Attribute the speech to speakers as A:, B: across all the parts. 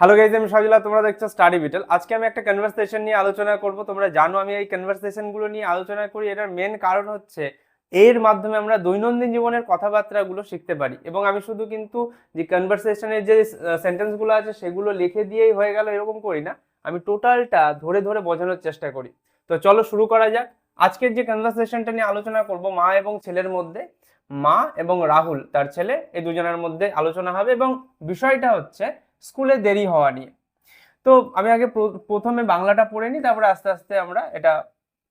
A: Hello guys আমি সজলা তোমরা দেখছ স্টাডি বিটেল আজকে আমি একটা কনভারসেশন নিয়ে আলোচনা করব। তোমরা জানো আমি এই কনভারসেশনগুলো নিয়ে আলোচনা করি। এটার মেন কারণ হচ্ছে, এর মাধ্যমে আমরা দৈনন্দিন জীবনের কথাবার্তাগুলো শিখতে পারি। এবং আমি শুধু কিন্তু যে কনভারসেশনের যে সেন্টেন্সগুলো আছে, সেগুলো লিখে দিয়েই হয়ে গেল, এরকম করি না। আমি টোটালটা ধরে ধরে বোঝানোর চেষ্টা করি। তো চলো শুরু করা যাক। আজকের যে কনভারসেশনটা নিয়ে আলোচনা করব, মা এবং ছেলের মধ্যে, মা এবং রাহুল, তার ছেলে, এই দুজনের মধ্যে আলোচনা হবে। এবং বিষয়টা হচ্ছে স্কুলে দেরি হওয়া নিয়ে। তো আমি আগে প্র- প্রথমে বাংলাটা পড়ে নিই, তারপরে আস্তে আস্তে আমরা এটা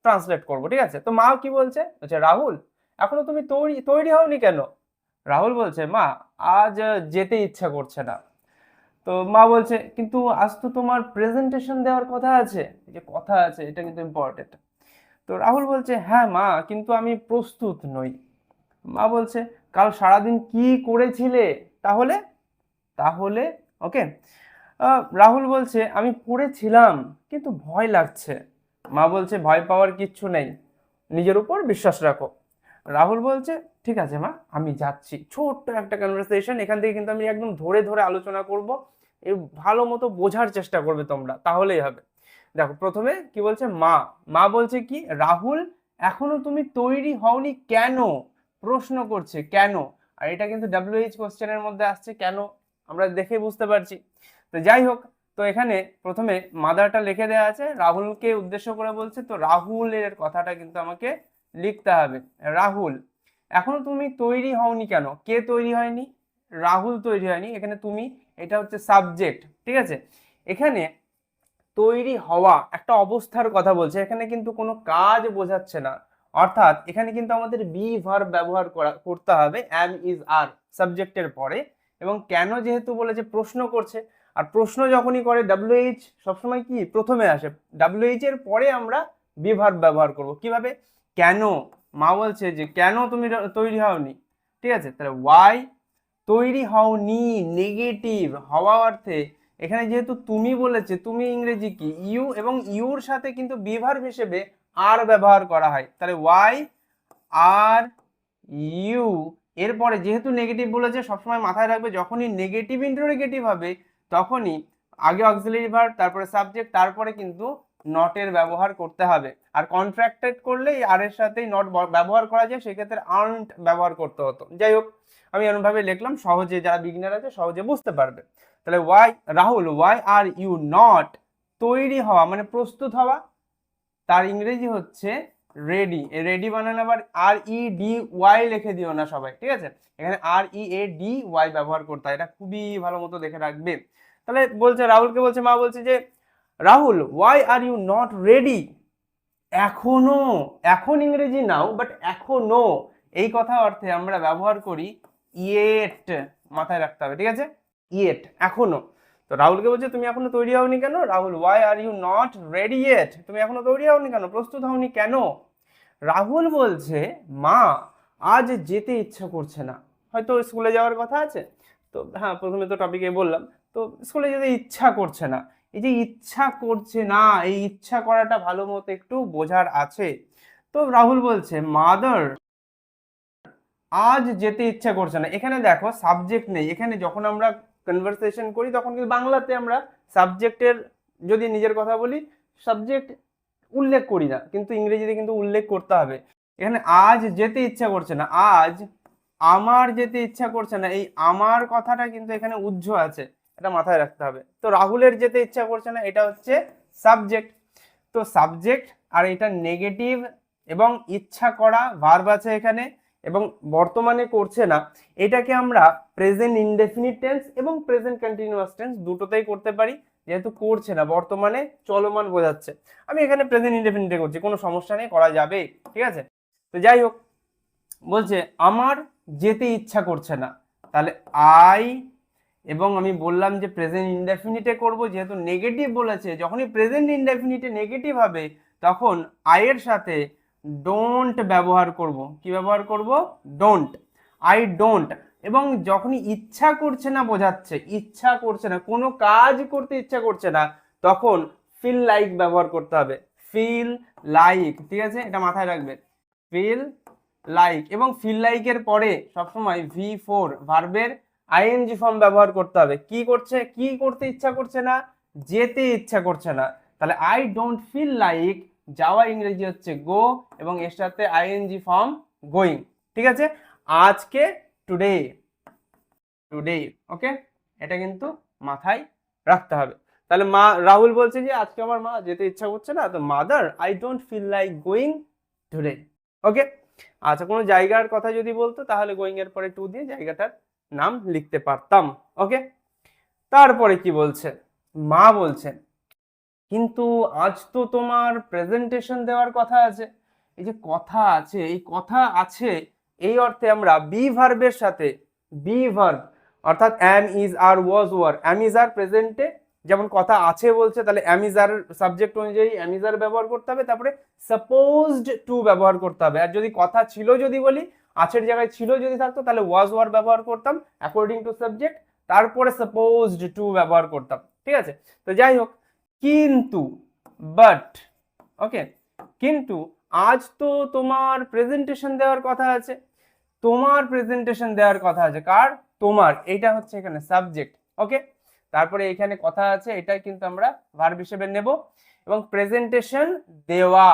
A: ট্রান্সলেট করব, ঠিক আছে? তো মা কি বলছে? বলছে, রাহুল, এখনও তুমি তৈরি তৈরি হওনি কেন? রাহুল বলছে, মা, আজ যেতে ইচ্ছা করছে না। তো মা বলছে, কিন্তু আজ তো তোমার প্রেজেন্টেশন দেওয়ার কথা আছে। যে কথা আছে, এটা কিন্তু ইম্পর্টেন্ট তো রাহুল বলছে হ্যাঁ মা, কিন্তু আমি প্রস্তুত নই। মা বলছে, কাল সারাদিন কি করেছিলে? তাহলে তাহলে ওকে রাহুল বলছে, আমি পড়েছিলাম, কিন্তু ভয় লাগছে। মা বলছে, ভয় পাওয়ার কিচ্ছু নেই, নিজের উপর বিশ্বাস রাখো। রাহুল বলছে, ঠিক আছে মা, আমি যাচ্ছি। ছোট্ট একটা কনভারসেশন এখান থেকে কিন্তু আমি একদম ধরে ধরে আলোচনা করব এই ভালো মতো বোঝার চেষ্টা করবে তোমরা, তাহলেই হবে। দেখো, প্রথমে কি বলছে, মা। মা বলছে কি, রাহুল, এখনও তুমি তৈরি হওনি কেন? প্রশ্ন করছে, কেন? আর এটা কিন্তু ডাব্লিউএইচ কোশ্চেনের মধ্যে আসছে, কেন? আমরা দেখে বুঝতে পারছি। তো যাই হোক, তো এখানে প্রথমে মাদারটা লিখে দেওয়া আছে। রাহুলকে উদ্দেশ্য করে বলছে, তো রাহুলের কথাটা কিন্তু আমাকে লিখতে হবে। রাহুল, এখনও তুমি তৈরি হওনি কেন? কে তৈরি হয়নি? রাহুল তৈরি হয়নি। এখানে তুমি, এটা হচ্ছে সাবজেক্ট ঠিক আছে? এখানে তৈরি হওয়া একটা অবস্থার কথা বলছে। এখানে কিন্তু কোনো কাজ বোঝাচ্ছে না। অর্থাৎ এখানে কিন্তু আমাদের বি ভার ব্যবহার করা, করতে হবে। অ্যাম ইজ আর সাবজেক্টের পরে। এবং কেন যেহেতু বলেছে, প্রশ্ন করছে। আর প্রশ্ন যখনই করে ডাব্লিউএইচ সবসময় কি? প্রথমে আসে। ডাব্লিউএইচ এর পরে আমরা বি ভার্ব ব্যবহার করব। কীভাবে? কেন? মা বলছে যে, কেন তুমি তৈরি হওনি? ঠিক আছে? তাহলে ওয়াই তৈরি হওনি নেগেটিভ হওয়া অর্থে এখানে যেহেতু তুমি বলেছে, তুমি ইংরেজি কি? ইউ এবং ইউর সাথে কিন্তু বিভার্ব হিসেবে আর ব্যবহার করা হয়। তাহলে ওয়াই আর ইউ এরপরে যেহেতু নেগেটিভ বলেছে, সবসময় মাথায় রাখবে যখনই নেগেটিভ ইন্টারোগেটিভ হবে, তখনই আগে অক্সিলারি ভার্ব তারপরে সাবজেক্ট তারপরে কিন্তু নটের ব্যবহার করতে হবে। আর কন্ট্রাক্টেড করলে আর এর সাথেই নট ব্যবহার করা যায়, সেক্ষেত্রে আর্নড ব্যবহার করতে হতো। যাই হোক, আমি এরকমভাবে লিখলাম, সহজে যারা বিগিনার আছে সহজে বুঝতে পারবে। তাহলে why Rahul why are you not তৈরি হওয়া মানে প্রস্তুত হওয়া, তার ইংরেজি হচ্ছে রেডি রেডি বানানো আবার আর ই ডি ওয়াই লিখে দিও না সবাই, ঠিক আছে? এখানে আর ই এ ডি ওয়াই ব্যবহার করতে হয়, এটা খুবই ভালো মতো দেখে রাখবে। তাহলে বলছে, রাহুলকে বলছে, মা বলছে যে, Rahul why are you not ready এখনও, এখন ইংরেজি নাও বাট এখনও, এই কথা অর্থে আমরা ব্যবহার করি ইয়েট মাথায় রাখতে হবে, ঠিক আছে? ইয়েট এখনও। তো রাহুলকে বলছে, তুমি এখনও তৈরি হওনি কেন? Rahul why are you not ready yet তুমি এখনও তৈরি হওনি কেন? প্রস্তুত হওনি কেন? রাহুল বলছে, মা, আজ যেতে ইচ্ছা করছে না। হয়তো স্কুলে যাওয়ার কথা আছে। তো হ্যাঁ প্রথমে তো টপিকে বললাম। তো স্কুলে যেতে ইচ্ছা করছে না। এই যে ইচ্ছা করছে না, এই ইচ্ছা করাটা ভালো মতো একটু বোঝার আছে। তো রাহুল বলছে, মাদার, আজ যেতে ইচ্ছা করছে না। এখানে দেখো সাবজেক্ট নেই। এখানে যখন আমরা কনভারসেশন করি, তখন কিন্তু বাংলাতে আমরা সাবজেক্টের যদি নিজের কথা বলি সাবজেক্ট উল্লেখ করি না, কিন্তু ইংরেজিতে কিন্তু উল্লেখ করতে হবে। এখানে আজ যেতে ইচ্ছা করছে না, আজ আমার যেতে ইচ্ছা করছে না, এই আমার কথাটা কিন্তু এখানে উজ্জ্ব আছে, এটা মাথায় রাখতে হবে। তো রাহুলের যেতে ইচ্ছা করছে না, এটা হচ্ছে সাবজেক্ট তো সাবজেক্ট আর এটা নেগেটিভ এবং ইচ্ছা করা ভার্ব আছে এখানে এবং বর্তমানে করছে না। এটাকে আমরা প্রেজেন্ট ইনডেফিনিট টেন্স এবং প্রেজেন্ট কন্টিনিউয়াস টেন্স দুটোতেই করতে পারি। যেহেতু করছে না, বর্তমানে চলমান বোঝাচ্ছে। আমি এখানে প্রেজেন্ট ইনডেফিনিটে করছি, কোনো সমস্যা নেই, করা যাবে ঠিক আছে? তো যাই হোক, বলছে, আমার যেতে ইচ্ছা করছে না। তাহলে আই এবং আমি বললাম যে প্রেজেন্ট ইনডেফিনিটে করব, যেহেতু নেগেটিভ বলেছে। যখনই প্রেজেন্ট ইনডেফিনিটে নেগেটিভ হবে, তখন আইয়ের সাথে ডোন্ট ব্যবহার করব। কি ব্যবহার করব? ডোন্ট আই ডোন্ট এবং যখনই ইচ্ছা করছে না বোঝাচ্ছে, ইচ্ছা করছে না, কোনো কাজ করতে ইচ্ছা করছে না, তখন ফিল লাইক ব্যবহার করতে হবে। ফিল লাইক ঠিক আছে? এটা মাথায় রাখবে ফিল লাইক এবং ফিল লাইকের পরে সবসময় ভি ফোর ভার্বের আইএনজি ফর্ম ব্যবহার করতে হবে। কি করছে? কি করতে ইচ্ছা করছে না? যেতে ইচ্ছা করছে না। তাহলে আই ডোন্ট ফিল লাইক যাওয়া ইংরেজি হচ্ছে গো এবং এর সাথে আইএনজি ফর্ম গোয়িং ঠিক আছে? আজকে টুডে টুডে ওকে এটা কিন্তু মাথায় রাখতে হবে। তাহলে মা, রাহুল বলছে যে, আজকে আমার মা যেতে ইচ্ছা করছে না, তো mother I don't feel like going today okay আচ্ছা কোনো জায়গার কথা যদি বলতো, তাহলে গোয়িং এর পরে টু দিয়ে জায়গাটার নাম লিখতে পারতাম ওকে তারপরে কি বলছে? মা বলছেন কিন্তু আজ তো তোমার প্রেজেন্টেশন দেওয়ার কথা আছে। এই যে কথা আছে, এই কথা আছে এই অর্থে আমরা বি ভার্বের সাথে বি ভার্ব অর্থাৎ am is are was were am is are প্রেজেন্টে যেমন কথা আছে বলছে, তাহলে অ্যাম ইজ আর সাবজেক্ট অনুযায়ী অ্যাম ইজ আর ব্যবহার করতে হবে, তারপরে সাপোজড টু ব্যবহার করতে হবে। আর যদি কথা ছিল যদি বলি, আছের জায়গায় ছিল যদি থাকতো, তাহলে ওয়াজ ওয়ার ব্যবহার করতাম অ্যাকর্ডিং টু সাবজেক্ট তারপরে সাপোজড টু ব্যবহার করতাম, ঠিক আছে? তো যাই হোক, কিন্তু বাট ওকে কিন্তু আজ তো তোমার প্রেজেন্টেশন দেওয়ার কথা আছে। তোমার প্রেজেন্টেশন দেওয়ার কথা আছে। কার? তোমার। এইটা হচ্ছে এখানে সাবজেক্ট ওকে তারপরে এখানে কথা আছে, এটাই কিন্তু আমরা ভার্ব হিসেবে নেব। এবং প্রেজেন্টেশন দেওয়া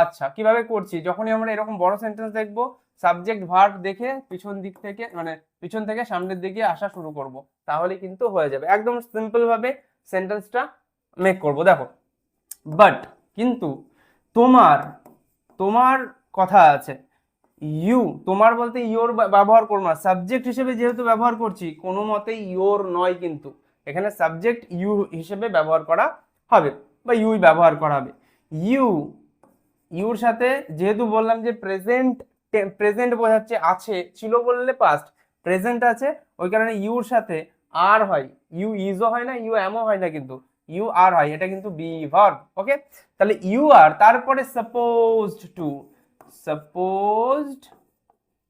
A: আচ্ছা কীভাবে করছি? যখনই আমরা এরকম বড় সেন্টেন্স দেখব সাবজেক্ট ভার্ব দেখে পিছন দিক থেকে মানে পিছন থেকে সামনের দিকে আসা শুরু করব। তাহলে কিন্তু হয়ে যাবে। একদম সিম্পল ভাবে সেন্টেন্সটা মেক করব। দেখো বাট কিন্তু তোমার তোমার কথা আছে। ইউ তোমার বলতে ইয়োর ব্যবহার করব না। সাবজেক্ট হিসেবে যেহেতু ব্যবহার করছি, কোনো মতেই ইয়োর নয় কিন্তু। এখানে সাবজেক্ট ইউ হিসেবে ব্যবহার করা হবে বা ইউই ব্যবহার করা হবে। ইউ ইউর সাথে যেহেতু বললাম যে প্রেজেন্ট প্রেজেন্ট বোঝাচ্ছে আছে, ছিল বললে পাস্ট প্রেজেন্ট আছে, ওই কারণে ইউর সাথে আর হয়। ইউ ইজও হয় না ইউ এমও হয় না কিন্তু। ইউ আর হয়, এটা কিন্তু বি ভার্ব ওকে তাহলে ইউ আর তারপরে সাপোজড টু সাপোজড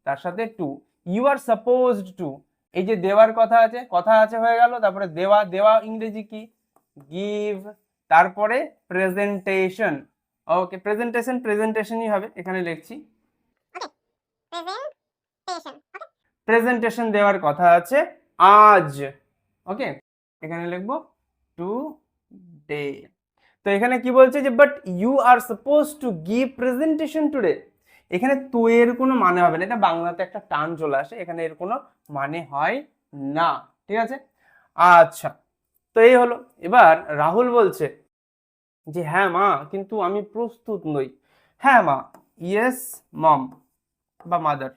A: তার সাথে to you are supposed to এই যে দেওয়ার কথা আছে কথা আছে হয়ে গেল তারপরে দেওয়া দেওয়া ইংরেজি কি? গিভ তারপরে প্রেজেন্টেশন ওকে প্রেজেন্টেশন প্রেজেন্টেশনই হবে এখানে লিখছি। প্রেজেন্টেশন দেওয়ার কথা আছে আজ ওকে এখানে লিখব টু ডে তো এখানে কি বলছে যে but you are suppose to give presentation today এখানে তো এর কোনো মানে হবে না। এটা বাংলাতে একটা টান চলে আসে, এখানে এর কোনো মানে হয় না। ঠিক আছে? আচ্ছা তো এই হলো। এবার রাহুল বলছে যে হ্যাঁ মা, কিন্তু আমি প্রস্তুত নই। হ্যাঁ মা ইয়েস মম বা মাদার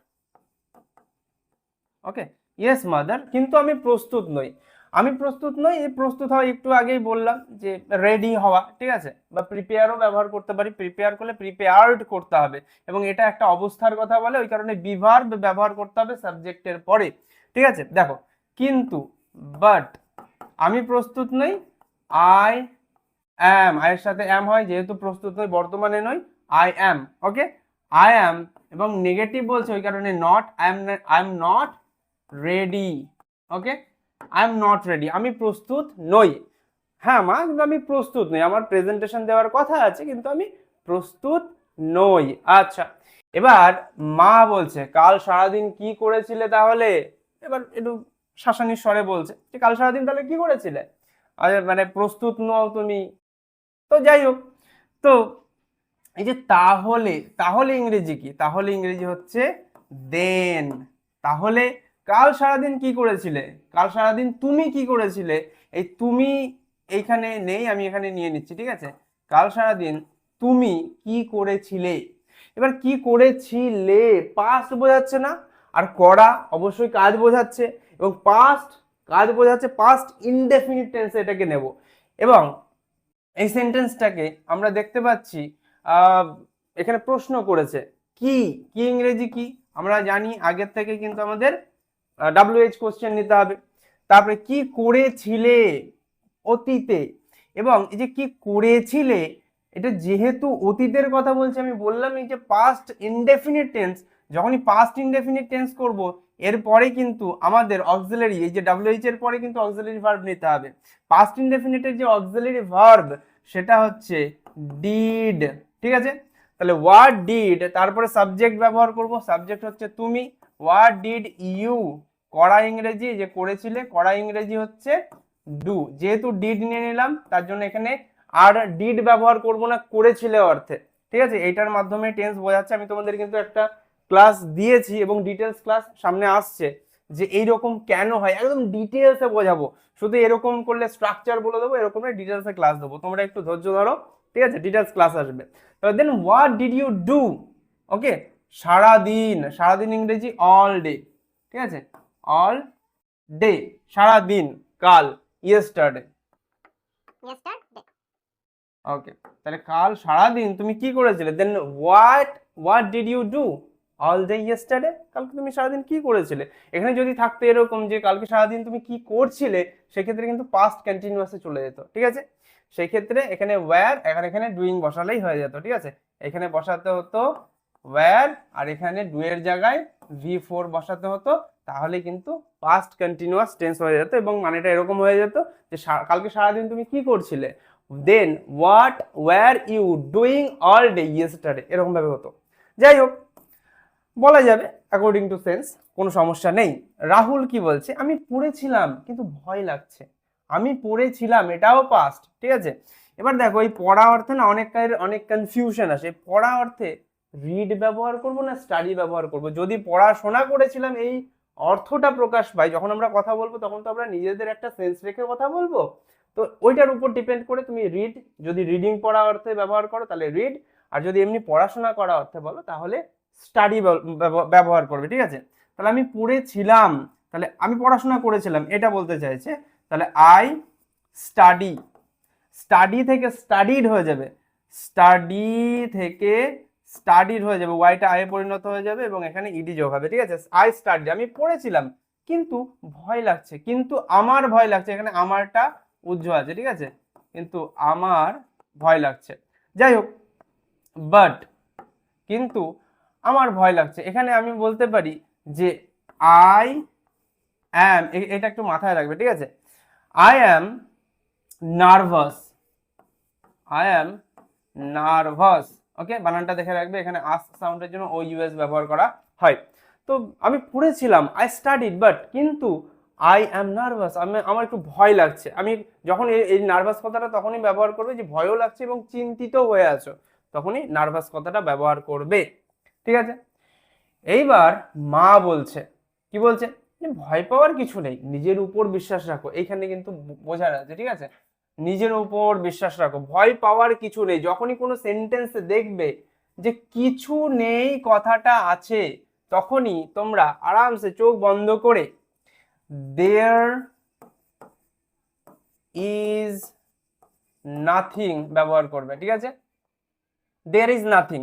A: ওকে ইয়েস মাদার কিন্তু আমি প্রস্তুত নই। আমি প্রস্তুত নই, এই প্রস্তুত হওয়া একটু আগেই বললাম যে রেডি হওয়া, ঠিক আছে? বা প্রিপেয়ারও ব্যবহার করতে পারি প্রিপেয়ার করলে প্রিপেয়ার্ড করতে হবে এবং এটা একটা অবস্থার কথা বলে, ওই কারণে বিভার ব্যবহার করতে হবে সাবজেক্টের পরে, ঠিক আছে? দেখো, কিন্তু বাট আমি প্রস্তুত নই আই অ্যাম আয়ের সাথে অ্যাম হয়, যেহেতু প্রস্তুত নই, বর্তমানে নই I am okay I am এবং নেগেটিভ বলছে, ওই কারণে not I am I am not ready okay I am not ready আমি প্রস্তুত নই। হ্যাঁ মা, কিন্তু আমি প্রস্তুত নই। আমার প্রেজেন্টেশন দেওয়ার কথা আছে, কিন্তু আমি প্রস্তুত নই। আচ্ছা এবার মা বলছে, কাল সারাদিন কি করেছিলে তাহলে? এবার একটু শাসানির স্বরে বলছে, যে কাল সারাদিন তাহলে কি করেছিলে? মানে প্রস্তুত নও তুমি। তো যাই হোক, তো এই যে তাহলে তাহলে ইংরেজি কি? তাহলে ইংরেজি হচ্ছে দেন। তাহলে কাল সারাদিন কি করেছিলে? কাল সারাদিন তুমি কি করেছিলে? এই তুমি এইখানে নেই, আমি এখানে নিয়ে নিচ্ছি, ঠিক আছে? কাল সারাদিন তুমি কি করেছিলে? এবার কি করেছিলে পাস্ট বোঝাচ্ছে না, আর করা অবশ্যই কাজ বোঝাচ্ছে, এবং পাস্ট কাজ বোঝাচ্ছে পাস্ট ইনডেফিনিট টেন্সে এটাকে নেব। এবং এই সেন্টেন্সটাকে আমরা দেখতে পাচ্ছি এখানে প্রশ্ন করেছে, কি? কি ইংরেজি কি? আমরা জানি, আগের থেকে কিন্তু আমাদের ডাব্লিউএইচ কোশ্চেন নিতে হবে। তারপরে কি করেছিলে অতীতে? এবং এই যে কি করেছিলে, এটা যেহেতু অতীতের কথা বলছি, আমি বললাম এই যে পাস্ট ইনডেফিনিট টেন্স যখনই পাস্ট ইনডেফিনিট টেন্স করব, এরপরে কিন্তু আমাদের অক্সিলারি এই যে ডাব্লিউএইচ এর পরে কিন্তু অক্সিলারি ভার্ব নিতে হবে। পাস্ট ইনডেফিনিটের যে অক্সিলারি ভার্ব সেটা হচ্ছে ডিড ঠিক আছে? তাহলে হোয়াট ডিড তারপরে সাবজেক্ট ব্যবহার করব সাবজেক্ট হচ্ছে তুমি। হোয়াট ডিড ইউ করা ইংরেজি যে করেছিলে করা ইংরেজি হচ্ছে ডু যেহেতু ডিড নিয়ে নিলাম, তার জন্য এখানে আর ডিড ব্যবহার করব না, করেছিলে অর্থে। ঠিক আছে? এইটার মাধ্যমে টেন্স বোঝাচ্ছে। আমি তোমাদের কিন্তু একটা ক্লাস দিয়েছি এবং ডিটেলস ক্লাস সামনে আসছে যে এইরকম কেন হয়। একদম ডিটেলসে বোঝাবো। শুধু এরকম করলে স্ট্রাকচার বলে দেবো, এরকম ডিটেলসে ক্লাস দেবো। তোমরা একটু ধৈর্য ধরো। ঠিক আছে? ডিটেলস ক্লাস আসবে। Then what did you do okay সারাদিন সারাদিন ইংরেজি অল ডে ঠিক আছে? অল ডে সারাদিন কাল ইয়েস্টারডে
B: yesterday
A: ওকে তাহলে কাল সারাদিন তুমি কি করেছিলে? Then what what did you do all day yesterday কালকে তুমি সারাদিন কি করেছিলে? এখানে যদি থাকতো এরকম যে কালকে সারাদিন তুমি কি করছিলে সেক্ষেত্রে কিন্তু পাস্ট কন্টিনিউয়াসে চলে যেত ঠিক আছে? সেই ক্ষেত্রে এখানে ওয়্যার এখানে এখানে ডুইং বসালেই হয়ে যেত ঠিক আছে? এখানে বসাতে হতো ওয়্যার আর এখানে ডু এর জায়গায় ভি ফোর বসাতে হতো, তাহলে কিন্তু পাস্ট কন্টিনিউয়াস টেন্স হয়ে যেত এবং মানেটা এরকম হয়ে যেত যে কালকে সারাদিন তুমি কি করছিলে? Then what were you doing all day yesterday এরকমভাবে হতো। যাই হোক, বলা যাবে অ্যাকর্ডিং টু সেন্স কোনো সমস্যা নেই। রাহুল কি বলছে? আমি পড়েছিলাম, কিন্তু ভয় লাগছে। আমি পড়েছিলাম, এটাও পাস্ট ঠিক আছে? এবার দেখো, এই পড়া অর্থে না অনেক অনেক কনফিউশন আসে। পড়া অর্থে রিড ব্যবহার করব না স্টাডি ব্যবহার করব? যদি পড়াশোনা করেছিলাম, এই অর্থটা প্রকাশ পাই, যখন আমরা কথা বলব, তখন তো আমরা নিজেদের একটা সেন্স রেখে কথা বলব। তো ওইটার উপর ডিপেন্ড করে তুমি রিড যদি রিডিং পড়া অর্থে ব্যবহার করো, তাহলে রিড আর যদি এমনি পড়াশোনা করা অর্থে বলো, তাহলে স্টাডি ব্যবহার করবে, ঠিক আছে? তাহলে আমি পড়েছিলাম, তাহলে আমি পড়াশোনা করেছিলাম, এটা বলতে চাইছে, তাহলে আই স্টাডি স্টাডি থেকে স্টাডিড হয়ে যাবে। স্টাডি থেকে স্টাডিড হয়ে যাবে ওয়াইটা আয়ে পরিণত হয়ে যাবে এবং এখানে ইডি যোগ হবে, ঠিক আছে? আই স্টাডি আমি পড়েছিলাম, কিন্তু ভয় লাগছে, কিন্তু আমার ভয় লাগছে, এখানে আমারটা উজ্জ্বল আছে, ঠিক আছে? কিন্তু আমার ভয় লাগছে। যাই হোক বাট কিন্তু আমার ভয় লাগছে। এখানে আমি বলতে পারি যে আই অ্যাম এটা একটু মাথায় রাখবে, ঠিক আছে? I am nervous I am nervous okay বানানটা দেখে রাখবে। এখানে আস সাউন্ডের জন্য ও ইউএস ব্যবহার করা হয়। তো আমি পড়েছিলাম আই স্টাডিড বাট কিন্তু আই অ্যাম নার্ভাস আমি, আমার একটু ভয় লাগছে। আমি যখন এই- নার্ভাস কথাটা তখনই ব্যবহার করবে যে ভয়ও লাগছে এবং চিন্তিত হয়ে আছো। তখনই নার্ভাস কথাটা ব্যবহার করবে। ঠিক আছে? এইবার মা বলছে, কি বলছে? ভয় পাওয়ার কিছু নেই। নিজের উপর বিশ্বাস রাখো। এইখানে কিন্তু বোঝা যাচ্ছে, ঠিক আছে? নিজের উপর বিশ্বাস রাখো। ভয় পাওয়ার কিছু নেই। যখনই কোনো সেন্টেন্স দেখবে যে কিছু নেই, কথাটা আছে, তখনই তোমরা আরামসে চোখ বন্ধ করে দেয়ার ইজ নাথিং ব্যবহার করবে, ঠিক আছে? দেয়ার ইজ নাথিং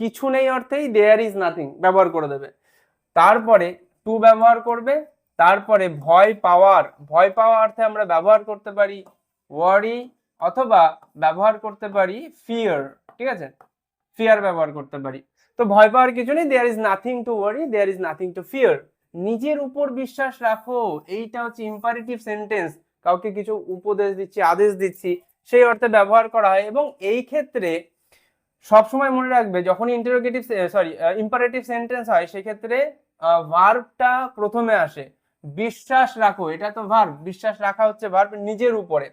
A: কিছু নেই অর্থেই দেয়ার ইজ নাথিং ব্যবহার করে দেবে। তারপরে টু ব্যবহার করবে, তারপরে ভয় পাওয়ার। ভয় পাওয়া অর্থে আমরা ব্যবহার করতে পারি ওয়ারি অথবা ব্যবহার করতে পারি ফিয়ার ঠিক আছে? ফিয়ার ব্যবহার করতে পারি। তো ভয় পাওয়ার কিছু নেই there is nothing to worry there is nothing to fear নিজের উপর বিশ্বাস রাখো, এইটা হচ্ছে ইম্পারেটিভ সেন্টেন্স কাউকে কিছু উপদেশ দিচ্ছি, আদেশ দিচ্ছি, সেই অর্থে ব্যবহার করা হয় এবং এই ক্ষেত্রে সবসময় মনে রাখবে যখন ইন্টারোগেটিভ সরি ইম্পারেটিভ সেন্টেন্স হয়, সেক্ষেত্রে ভার্বটা প্রথমে আসে। বিশ্বাস রাখো, এটা তো ভার্ব বিশ্বাস রাখা হচ্ছে ভার্ব নিজের উপরে।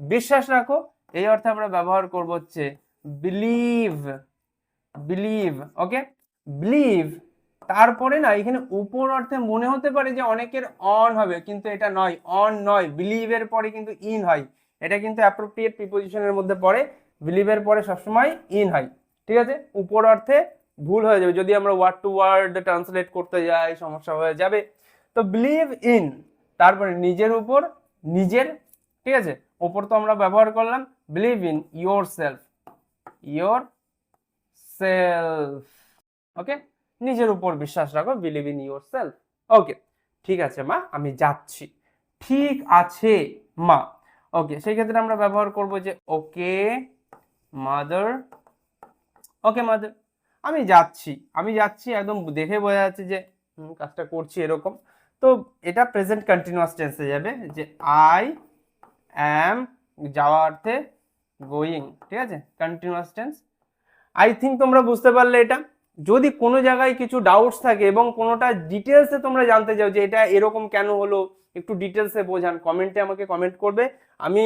A: বিশ্বাস রাখো, এই অর্থে আমরা ব্যবহার করব হচ্ছে বিলিভ বিলিভ ওকে বিলিভ তারপরে না, এখানে উপর অর্থে মনে হতে পারে যে অনেকের অন হবে, কিন্তু এটা নয় অন নয় বিলিভের পরে কিন্তু ইন হয়। এটা কিন্তু অ্যাপ্রোপ্রিয়েট প্রিপোজিশনের মধ্যে পড়ে বিলিভের পরে সবসময় ইন হয়, ঠিক আছে? উপর অর্থে ভুল হয়ে যাবে, যদি আমরা ওয়ার্ড টু ওয়ার্ড ট্রান্সলেট করতে যাই, সমস্যা হয়ে যাবে। তো বিলিভ ইন তারপরে নিজের উপর, নিজের ঠিক আছে? উপর তো আমরা ব্যবহার করলাম believe in yourself yourself okay নিজের উপর বিশ্বাস রাখো believe in yourself okay ঠিক আছে মা, আমি যাচ্ছি। ঠিক আছে মা ওকে সেই ক্ষেত্রে আমরা ব্যবহার করব যে ওকে মাদার ওকে মাদার আমি যাচ্ছি। আমি যাচ্ছি একদম দেখে বোঝা যাচ্ছে যে কাজটা করছি এরকম। তো এটা প্রেজেন্ট কন্টিনিউয়াস টেন্সে যাবে যে আই অ্যাম যাওয়া অর্থে গোয়িং ঠিক আছে? কন্টিনিউয়াস টেন্স আই থিঙ্ক তোমরা বুঝতে পারলে এটা। যদি কোনো জায়গায় কিছু ডাউটস থাকে এবং কোনোটা ডিটেলসে তোমরা জানতে চাও যে এটা এরকম কেন হলো, একটু ডিটেলসে বোঝান কমেন্টে আমাকে কমেন্ট করবে। আমি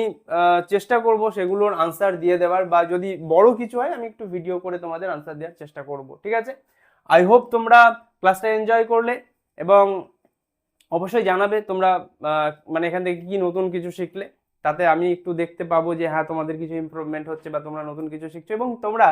A: চেষ্টা করব সেগুলোর আনসার দিয়ে দেওয়ার বা যদি বড় কিছু হয়, আমি একটু ভিডিও করে তোমাদের আনসার দেওয়ার চেষ্টা করব, ঠিক আছে? আই হোপ তোমরা ক্লাসটা এনজয় করলে এবং অবশ্যই জানাবে তোমরা মানে এখান থেকে কি নতুন কিছু শিখলে। তাতে আমি একটু দেখতে পাবো যে হ্যাঁ তোমাদের কিছু ইমপ্রুভমেন্ট হচ্ছে বা তোমরা নতুন কিছু শিখছো এবং তোমরা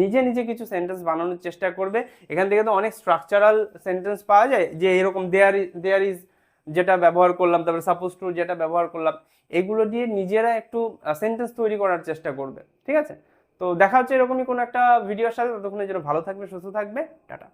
A: নিজে নিজে কিছু সেন্টেন্স বানানোর চেষ্টা করবে। এখান থেকে তো অনেক স্ট্রাকচারাল সেন্টেন্স পাওয়া যায় যে, এরকম দেয়ার দেয়ার ইজ যেটা ব্যবহার করলাম, তারপরে সাপোজ টু যেটা ব্যবহার করলাম, এগুলো দিয়ে নিজেরা একটু সেন্টেন্স তৈরি করার চেষ্টা করবে, ঠিক আছে? তো দেখা হচ্ছে এরকমই কোনো একটা ভিডিওর সাথে, ততক্ষণের জন্য ভালো থাকবে, সুস্থ থাকবে, টাটা।